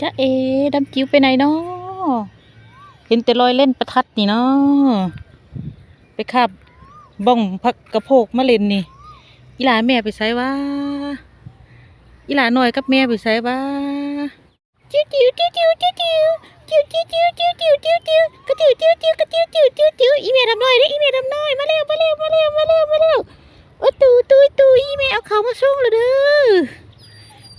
จ้าเอดำจิ๋วไปไหนเนาะเห็นแต่รอยเล่นประทัดนี่เนาะไปคาบบ้องพักกระโพกมาเล่นนี่อีหลาแม่ไปไสวะอีหลาหน่อยกับแม่ไปไสวะจิ๋วจิ๋วจิ๋วจิ๋วจิ๋วจิ๋วจิ๋วจิ๋วจิ๋วจิ๋วจิ๋วจิ๋วจิ๋วกระจิ๋วจิ๋วจิ๋วกระจิ๋วจิ๋วจิ๋วจิ๋วอีแม่ดำน้อยเด้ออีแม่ดำน้อยมาเร็วมาเร็วมาเร็วมาเร็วมาเร็วโอ้ตูตูตูอีแม่เอาเขามาส่งเลยเด้อ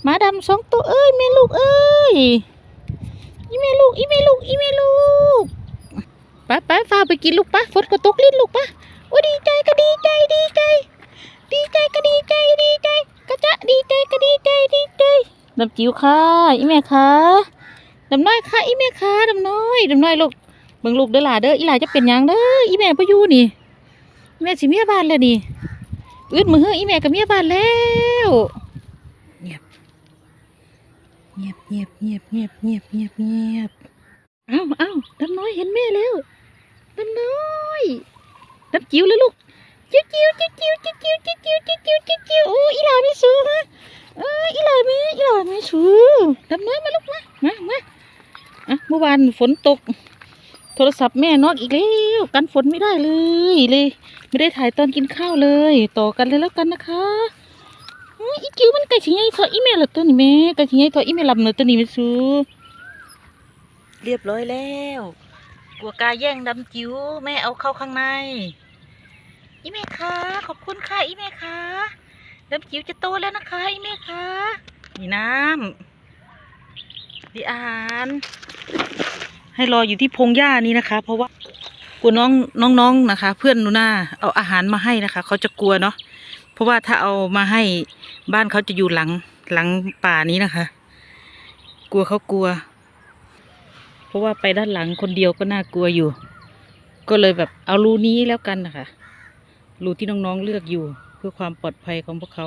หมาดำสองตัวเอ้ยแม่ลูกเอ้ย อีแม่ลูก อีแม่ลูก อีแม่ลูกไปไปฟ้าไปกินลูกปะฝนก็ตกลิ้นลูกปะโอ้ดีใจก็ดีใจดีใจ ดีใจก็ดีใจดีใจก็จะดีใจก็ดีใจดีใจดำจิ๋วค่ะ อีแม่ค่ะดำน้อยค่ะ อีแม่ค่ะดำน้อยดำน้อยลูกเบิ่งลูกเด้อหล่ะเด้ออีหล่าจะเป็นยังเด้ออีแม่พอยู่นี่แม่สิเมียบ้านแล้วนี่อึดมือเฮ้ออีแม่กับเมียบ้านแล้ว เงียบเงียบเงียบเงียบเงียบเงียบเงียบเอ้าเอ้าดำน้อยเห็นแม่แล้วดำน้อยดำจิ๋วเลยลูกจิ๋วจิ๋วจิ๋วจิ๋วจิ๋วจิ๋วจิ๋วจิ๋วจิ๋วจิ๋วจิ๋วจิ๋วโอ้อีหลาไม่สู้ฮะเอออีหลาไม่อีหลาไม่สู้ดำน้อยมาลูกมามามาอะเมื่อวานฝนตก โทรศัพท์แม่นอกอีกแล้วกันฝนไม่ได้เลยเลย ไม่ได้ถ่ายตอนกินข้าวเลย ต่อกันเลยแล้วกันนะคะ อื้ออีจิ๋วมันไก่ชิงไงเธออีเมลตัวนี้แม่ไก่ชิงไงเธออีเมลลำเนอตัวนี้ไม่ซูเรียบร้อยแล้วกลัวกาแย่งดำจิ๋วแม่เอาเข้าข้างในอีเมคะขอบคุณค่ะอีเมคะดำจิ๋วจะโตแล้วนะคะอีเมคะนี่น้ำดีอาหารให้รออยู่ที่พงหญ้านี้นะคะ เพราะว่ากลัวน้องน้องๆนะคะ เพื่อนหนูนาเอาอาหารมาให้นะคะ เขาจะกลัวเนาะ ราะว่าถ้าเอามาให้บ้านเขาจะอยู่หลังหลังป่านี้นะคะ กลัวเขากลัว เพราะว่าไปด้านหลังคนเดียวก็น่ากลัวอยู่ ก็เลยแบบเอารูนี้แล้วกันนะคะรูที่น้องๆเลือกอยู่ เพื่อความปลอดภัยของพวกเขา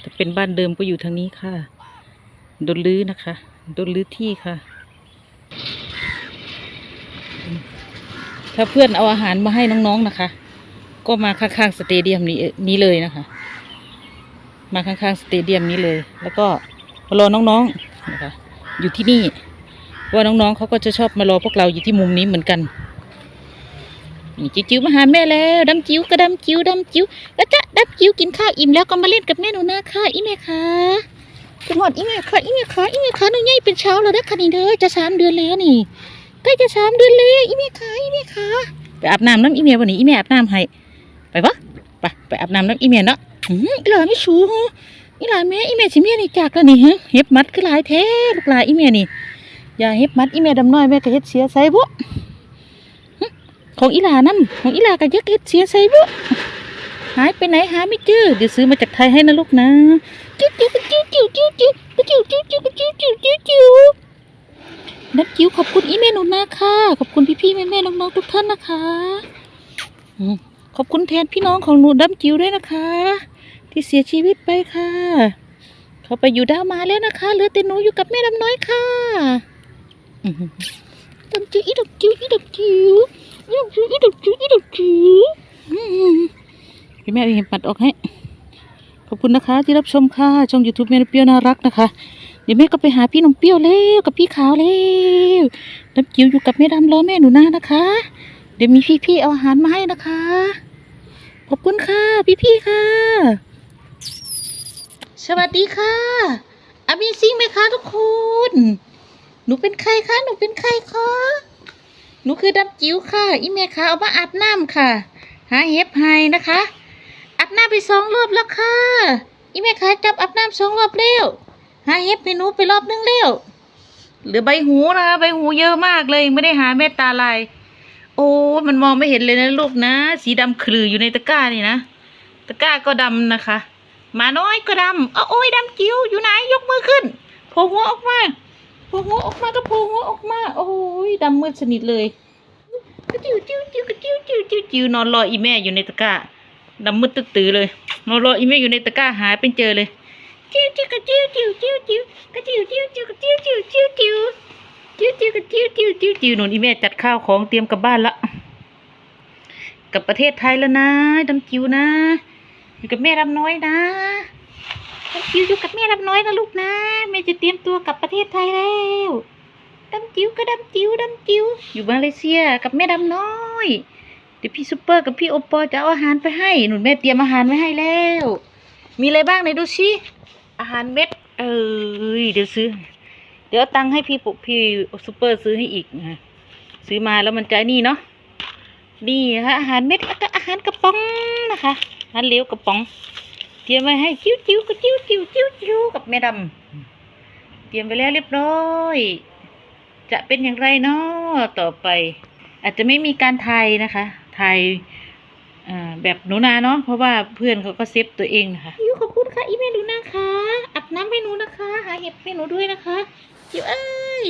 แต่เป็นบ้านเดิมก็อยู่ทางนี้ค่ะโดนลื้อนะคะโดนลื้อที่ค่ะ ถ้าเพื่อนเอาอาหารมาให้น้องๆนะคะ ก็มาข้างๆสเตเดียมนี้นี้เลยนะคะ มาข้างๆสเตเดียมนี้เลย แล้วก็มารอน้องๆนะคะ อยู่ที่นี่ว่าน้องๆเขาก็จะชอบมารอพวกเราอยู่ที่มุมนี้เหมือนกันนี่จิ๋วมาหาแม่แล้วดำจิ๋วกระดำจิ๋วดำจิ๋วแล้วจะดำจิ๋วกินข้าวอิ่มแล้วก็มาเล่นกับแม่หนูนาค่ะอีแม่ค่ะจังหวัดอีแม่ค่ะอีแม่ค่ะอีแม่ค่ะหนูใหญ่เป็นเช้าแล้วนะค่ะนี่เด้อจะสามเดือนแล้วนี่ใกล้จะสามเดือนแล้วอีแม่ค่ะอีแม่ค่ะไปอาบน้ำน้ำอีแม่วันนี้อีแม่อาบน้ำให้ ปะไปไปอาบน้ำน้ำอีเมียเนาะอืมอีหลาไม่สูงอีหลาแม่อีเมียสิเมียนี่จากแล้วนี่ฮะเฮ็บมัดคือหลายแท้ลูกหลานอีเมียนี่อย่าเฮ็บมัดอีเมียดำน้อยแม่ก็เฮ็ดเสียใส่บุของอีหลานั่นของอีหลาก็ยักเฮ็ดเสียใส่บุหายไปไหนหาไม่เจอเดี๋ยวซื้อมาจากไทยให้นะลูกนะจิ้วจิ้วจิ้วจิ้วจิ้วจิ้วจิ้วจิ้วจิ้วจิ้วจิ้วจิ้วจิ้วนักจิ๋วขอบคุณอีเมลหนูนาค่ะ ขอบคุณพี่ๆแม่ๆน้องๆทุกท่านนะคะอืม ขอบคุณแทนพี่น้องของหนูดำจิ๋วด้วยนะคะ ที่เสียชีวิตไปค่ะ เขาไปอยู่ดาวมาแล้วนะคะเหลือแต่หนูอยู่กับแม่ดำน้อยค่ะอื้อหือดำจิ๋วอีดำจิ๋วอีดำจิ๋วอีดำจิ๋วอีดำจิ๋วอีดำจิ๋วพี่แม่เห็นปัดออกให้ขอบคุณนะคะ ที่รับชมค่ะช่องยูทูบแม่นเปรี้ยวน่ารักนะคะ เดี๋ยวแม่ก็ไปหาพี่นมเปรี้ยวแล้วกับพี่ขาวแล้วดำจิ๋วอยู่กับแม่ดำรอแม่หนูหน้านะคะ เดี๋ยวมีพี่ๆเอาอาหารมาให้นะคะ ขอบคุณค่ะ พี่ๆค่ะ สวัสดีค่ะอามีซิงไหมคะทุกคน หนูเป็นใครคะ หนูเป็นใครคะ หนูคือดำจิ๋วค่ะ อีเมค่ะ เอามาอาบน้ำค่ะ หาเห็บให้นะคะ อาบน้ำไปสองรอบแล้วค่ะ อีเมค่ะจับอาบน้ำสองรอบแล้วหาเห็บให้หนูไปรอบนึงแล้วหลือใบหูนะคะใบหูเยอะมากเลย ไม่ได้หาเม็ดตาลาย โอ้มันมองไม่เห็นเลยนะลูกนะ สีดำคลืออยู่ในตะกร้านี่นะ ตะกร้าก็ดำนะคะหมาน้อยก็ดำเอาโอ้ยดำจิ๋วอยู่ไหนยกมือขึ้นโผล่หัวออกมาโผล่หัวออกมาก็โผล่หัวออกมา โอ้ยดำมืดสนิทเลยกระจิ๋วจิ๋วจิ๋วกระจิ๋วจิ๋วจิ๋วจิ๋วนอนรออีแม่อยู่ในตะกร้าดำมืดตื้อเลยนอนรออีแม่อยู่ในตะกร้าหายเป็นเจอเลยจิ๋วจิ๋วกระจิ๋วจิ๋วจิ๋วจิ๋วกระจิ๋วจิ๋วจิ๋วกระจิ๋วจิ๋วจิ๋วจิ๋ว จิ้วจิ้วกับจิ้วจิ้วจิ้วจิ้วหนุนอีแม่จัดข้าวของเตรียมกลับบ้านละกับประเทศไทยแล้วนะดำจิ๋วนะ อยู่กับแม่ดำน้อยนะดำจิ๋วอยู่กับแม่ดำน้อยนะลูกนะแม่จะเตรียมตัวกลับประเทศไทยแล้วดำจิ๋วก็ดำจิ๋วดำจิ๋วอยู่มาเลเซียกับแม่ดำน้อยเดี๋ยวพี่ซุปเปอร์กับพี่โอปอจะเอาอาหารไปให้หนุนแม่เตรียมอาหารไว้ให้แล้ว มีอะไรบ้างไหนดูสิอาหารเม็ด เอ้ยเดี๋ยวซื้อ เดี๋ยวตังให้พี่ปุพี่ซุปเปอร์ซื้อให้อีกนะซื้อมาแล้วมันใจนี่เนาะนี่นะคะอาหารเม็ดแล้วก็อาหารกระป๋องนะคะอาหารเหลวกระป๋องเตรียมไว้ให้จิ้วจิ้วกับจิ้วจิ้วจิ้วจิ้วกับแม่ดำเตรียมไปแล้วเรียบร้อย จะเป็นอย่างไรเนาะต่อไป อาจจะไม่มีการไทยนะคะไทยแบบหนูนาเนาะเพราะว่าเพื่อนเขาก็เซฟตัวเองนะคะยูขอบคุณค่ะอีเมลหนูนะคะอาบน้ำให้หนูนะคะ หาเห็บให้หนูด้วยนะคะ จิ๋วเอ้ย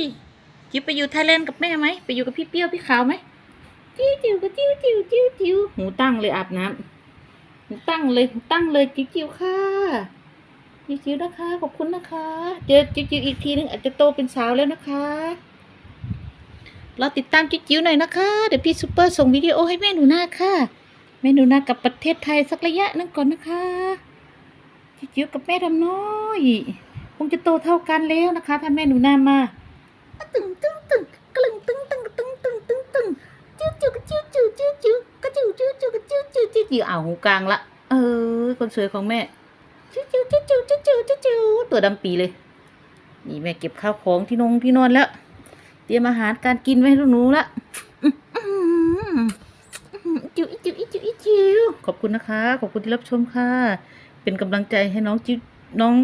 จิ๋วไปอยู่ไทยแลนด์กับแม่ไหมไปอยู่กับพี่เปรี้ยวพี่ขาวไหมจิ้วจิ้วกับจิ้วจิ้วจิ้วจิ้วหูตั้งเลยอาบน้ำหูตั้งเลยหูตั้งเลยจิ้วจิ้วค่ะจิ้วจิ้วนะคะขอบคุณนะคะ เจอจิ้วจิ้วอีกทีนึงอาจจะโตเป็นสาวแล้วนะคะเราติดตามจิ๊จิ๋วหน่อยนะคะเดี๋ยวพี่ซูเปอร์ส่งวิดีโอให้แม่หนูนาค่ะแม่หนูนากลับประเทศไทยสักระยะนึงก่อนนะคะจิ๊จิ๋วกับแม่ดำน้อย คงจะโตเท่ากันแล้วนะคะ ถ้าแม่หนูนามาตึงตึงตึงกลึงตึงตึงตึงตึงตึงตึงจิ้วจิ้วจิ้วจิ้วจิ้วจิ้วกรจิ้วจิ้วจิ้วกรจิ้วจิ้วจิ้วจิ้วเอาหูกลางละเออคนสวยของแม่จิ้วจิ้วจิ้วจิ้วจิ้วจิ้วจิ้วตัวดำปีเลย นี่แม่เก็บข้าวของที่นงที่นอนแล้ว เตรียมอาหารการกินไว้ลูกหนูละจิวอิจิวอิจิวอิจิวขอบคุณนะคะ ขอบคุณที่รับชมค่ะ เป็นกำลังใจให้น้องจิวน้อง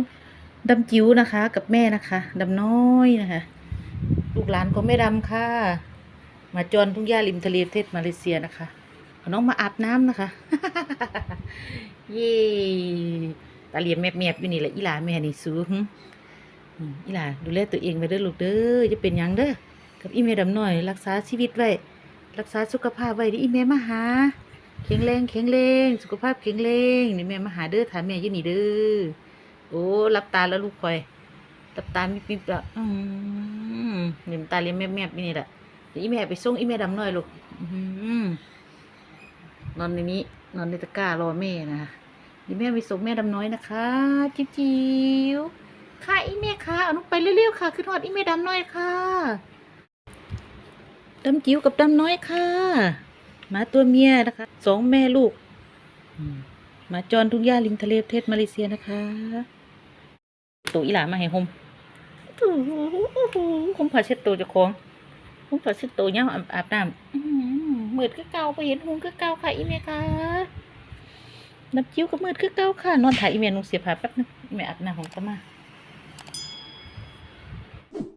ดำจิ๋วนะคะ กับแม่นะคะดำน้อยนะคะ ลูกหลานของแม่ดำค่ะ มาจอนทุ่งหญ้าริมทะเลประเทศมาเลเซียนะคะเอาน้องมาอาบน้ำนะคะ เย่ตาเหลียมแมบๆอยู่นี่แหละอีหลาแม่นี่สูหึอืมอีหลาดูแลตัวเองไปเด้อลูกเด้อจะเป็นยังเด้อกับอีเมดำน่อย รักษาชีวิตไว้รักษาสุขภาพไว้ที่อีเมมาหาแข็งแรงแข็งแรงสุขภาพแข็งแรงนี่แม่มาหาเด้อถามแม่อยู่นี่เด้อ โอ้รับตาแล้วลูกคอยรับตามิบมิบละอืมเห็นตาเลี้ยงแมบแมบๆนี่แหละเดี๋ยวอีเมไปส่งอีเมดำหน่อยลูกอื้อหือนอนในนี้ นอนในตะกร้ารอแม่นะคะเดี๋ยวแม่ไปส่งแม่ดำน้อยนะคะจิ๊บจิ๋วค่ะอีเมค่ะเอานุไปเร็วๆค่ะ ขึ้นหอดอีเมดำน้อยค่ะดำจิ๋วกับดำน้อยค่ะหมาตัวเมียนะคะสองแม่ลูกอืมหมาจรทุ่งหญ้าริมทะเลประเทศมาเลเซียนะคะ ตัวอีหลามาให้หมอู้หูผมผ่าเช็ดตัวเจะคองผมผ่าเช็ดตัวเนี้ยอาบอาบน้ำอื้อหือมืดคือเก่าไปเห็นหุงคือเก่าค่ะอีเมค่ะดำจิ๋วกับมืดคือเก่าค่ะ นอนถ่ายอีเมนุ่งเสียผ้าแป๊บนึงอีเมอาบน้ำของก็มา